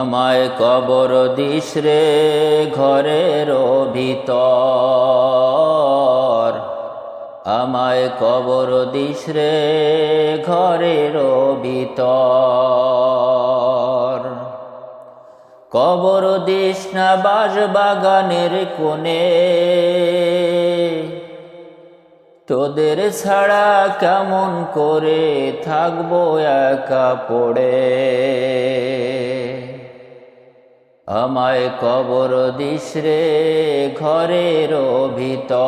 আমায় কবর দিস রে ঘরের ভিতর। আমায় কবর দিস রে ঘরের ভিতর। কবর দিস না বাস বাগানের কোণে। তোদের ছাড়া কেমন করে থাকব একা পড়ে? আমায় কবর দিস রে ঘরের ভিতর।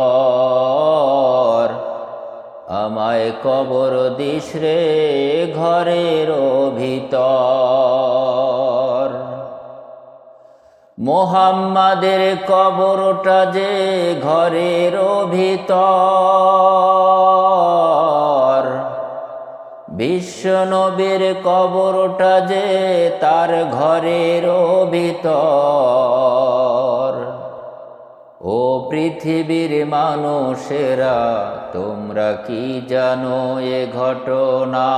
আমায় কবর দিস রে ঘরের ভিতর। মোহাম্মাদের কবরটা যে ঘরের ভিতর। বিশ্ব নবীর কবরটা যে তার ঘরের ভিতর। ও পৃথিবীর মানুষেরা, তোমরা কি জানো এ ঘটনা?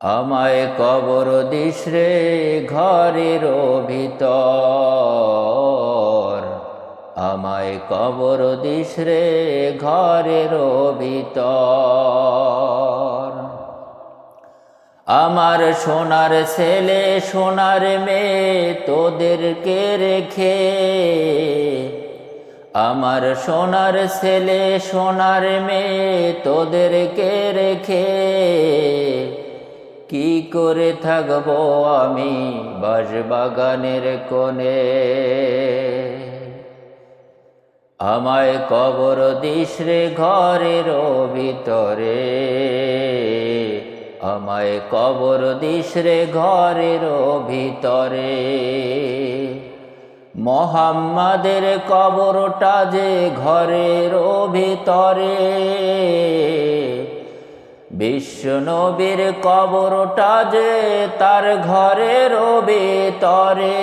আমায় কবর দিস রে ঘরের ভিতর। আমায় কবর দিস রে ঘরের ভিতর। আমার সোনার ছেলে, সোনার মেয়ে, তোদেরকে রেখে আমার সোনার ছেলে, সোনার মেয়ে, তোদেরকে রেখে কি করে থাকব আমি বাসবাগানের কোণে? আমায় কবর দিস রে ঘরের ভিতরে। আমায় কবর দিস রে ঘরের ভিতরে। মোহাম্মদের কবরটা যে ঘরের ভিতরে। বিশ্ব নবীর কবরটা যে তার ঘরের ভিতরে।